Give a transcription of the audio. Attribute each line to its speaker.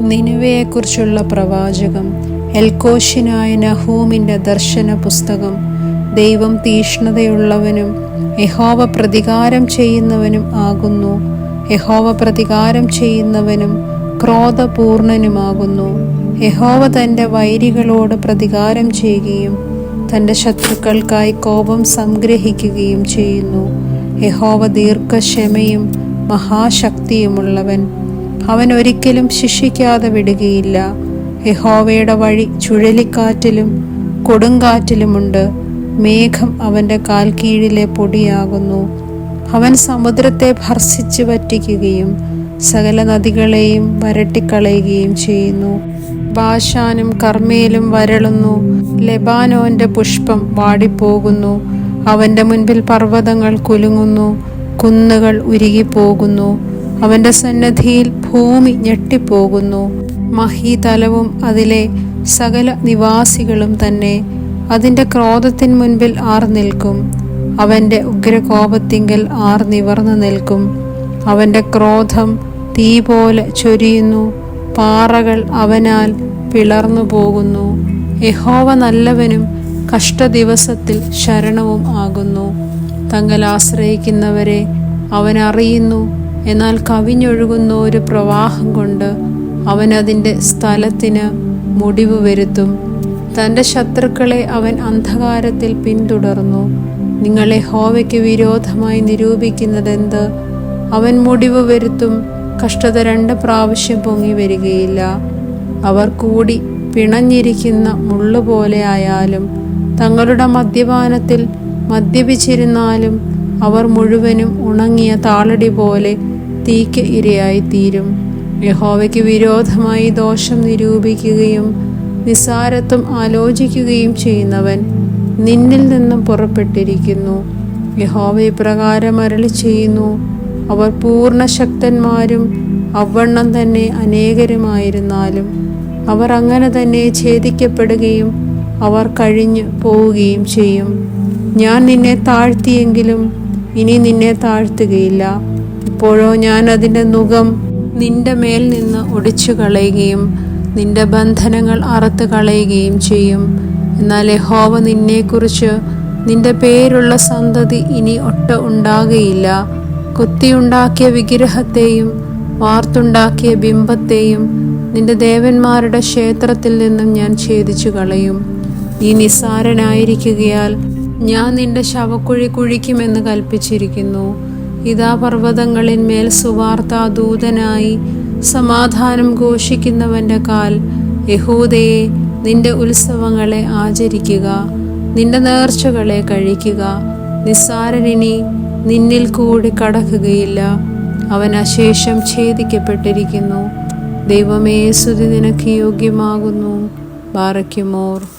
Speaker 1: നിനുവയെക്കുറിച്ചുള്ള പ്രവാചകം എൽക്കോശിനായ നഹൂമിന്റെ ദർശന പുസ്തകം ദൈവം തീഷ്ണതയുള്ളവനും യഹോവ പ്രതികാരം ചെയ്യുന്നവനും ആകുന്നു. യഹോവ പ്രതികാരം ചെയ്യുന്നവനും ക്രോധപൂർണനുമാകുന്നു. യഹോവ തന്റെ വൈരികളോട് പ്രതികാരം ചെയ്യുകയും തന്റെ ശത്രുക്കൾക്കായി കോപം സംഗ്രഹിക്കുകയും ചെയ്യുന്നു. യഹോവ ദീർഘക്ഷമയും മഹാശക്തിയുമുള്ളവൻ. അവൻ ഒരിക്കലും ശിക്ഷിക്കാതെ വിടുകയില്ല. യഹോവയുടെ വഴി ചുഴലിക്കാറ്റിലും കൊടുങ്കാറ്റിലുമുണ്ട്. മേഘം അവന്റെ കാൽ കീഴിലെ പൊടിയാകുന്നു. അവൻ സമുദ്രത്തെ ഭർസിച്ചു പറ്റിക്കുകയും സകല നദികളെയും വരട്ടിക്കളയുകയും ചെയ്യുന്നു. ബാഷാനും കർമ്മയിലും വരളുന്നു. ലെബാനോന്റെ പുഷ്പം വാടിപ്പോകുന്നു. അവന്റെ മുൻപിൽ പർവതങ്ങൾ കുലുങ്ങുന്നു. കുന്നുകൾ ഉരുകിപ്പോകുന്നു. അവന്റെ സന്നദ്ധിയിൽ ഭൂമി ഞെട്ടിപ്പോകുന്നു. മഹീതലവും അതിലെ സകല നിവാസികളും തന്നെ അതിന്റെ ക്രോധത്തിൻ മുൻപിൽ ആർ നിൽക്കും. അവന്റെ ഉഗ്രകോപത്തിങ്കൽ ആർ നിവർന്നു നിൽക്കും. അവന്റെ ക്രോധം തീ പോലെ ചൊരിയുന്നു. പാറകൾ അവനാൽ പിളർന്നു പോകുന്നു. യഹോവ നല്ലവനും കഷ്ടദിവസത്തിൽ ശരണവും ആകുന്നു. തങ്ങൾ ആശ്രയിക്കുന്നവരെ അവൻ അറിയുന്നു എന്നാൽ കവിഞ്ഞൊഴുകുന്ന ഒരു പ്രവാഹം കൊണ്ട് അവൻ അതിന്റെ സ്ഥലത്തിന് മുടിവ് വരുത്തും. തന്റെ ശത്രുക്കളെ അവൻ അന്ധകാരത്തിൽ പിന്തുടർന്നു. നിങ്ങളെ ഹോവയ്ക്ക് വിരോധമായി നിരൂപിക്കുന്നതെന്ത്? അവൻ മുടിവ് വരുത്തും കഷ്ടത രണ്ട് പ്രാവശ്യം പൊങ്ങി വരികയില്ല. അവർ കൂടി പിണഞ്ഞിരിക്കുന്ന മുള്ളുപോലെ ആയാലും തങ്ങളുടെ മദ്യപാനത്തിൽ മദ്യപിച്ചിരുന്നാലും അവർ മുഴുവനും ഉണങ്ങിയ താളടി പോലെ തീക്ക് ഇരയായിത്തീരും. യഹോവയ്ക്ക് വിരോധമായി ദോഷം നിരൂപിക്കുകയും നിസാരത്വം ആലോചിക്കുകയും ചെയ്യുന്നവൻ നിന്നിൽ നിന്നും പുറപ്പെട്ടിരിക്കുന്നു. യഹോവ ഇപ്രകാരം അരളി ചെയ്യുന്നു അവർ പൂർണ ശക്തന്മാരും അവണ്ണം തന്നെ അനേകരുമായിരുന്നാലും അവർ അങ്ങനെ തന്നെ ഛേദിക്കപ്പെടുകയും അവർ കഴിഞ്ഞു പോവുകയും ചെയ്യും. ഞാൻ നിന്നെ താഴ്ത്തിയെങ്കിലും ഇനി നിന്നെ താഴ്ത്തുകയില്ല. ഇപ്പോഴോ ഞാൻ അതിന്റെ മുഖം നിന്റെ മേൽ നിന്ന് ഒടിച്ചു കളയുകയും നിന്റെ ബന്ധനങ്ങൾ അറുത്ത് കളയുകയും ചെയ്യും. എന്നാൽ യഹോവ നിന്നെക്കുറിച്ച് നിന്റെ പേരുള്ള സന്തതി ഇനി ഒട്ട ഉണ്ടാകുകയില്ല. കൊത്തിയുണ്ടാക്കിയ വിഗ്രഹത്തെയും വാർത്തുണ്ടാക്കിയ ബിംബത്തെയും നിന്റെ ദേവന്മാരുടെ ക്ഷേത്രത്തിൽ നിന്നും ഞാൻ ഛേദിച്ചു കളയും നീ നിസ്സാരനായിരിക്കുകയാൽ ഞാൻ നിന്റെ ശവക്കുഴി കുഴിക്കുമെന്ന് കൽപ്പിച്ചിരിക്കുന്നു. ഇതാ പർവതങ്ങളിന്മേൽ സുവാർത്ത ദൂതനായി സമാധാനം ഘോഷിക്കുന്നവന്റെ കാൽ. യഹൂദയെ നിന്റെ ഉത്സവങ്ങളെ ആചരിക്കുക നിന്റെ നേർച്ചകളെ കഴിക്കുക. നിസ്സാരനിനി നിന്നിൽ കൂടി കടക്കുകയില്ല. അവൻ അശേഷം ഛേദിക്കപ്പെട്ടിരിക്കുന്നു. ദൈവമേ സ്തുതി നിനക്ക് യോഗ്യമാകുന്നു. ബാറയ്ക്കുമോർ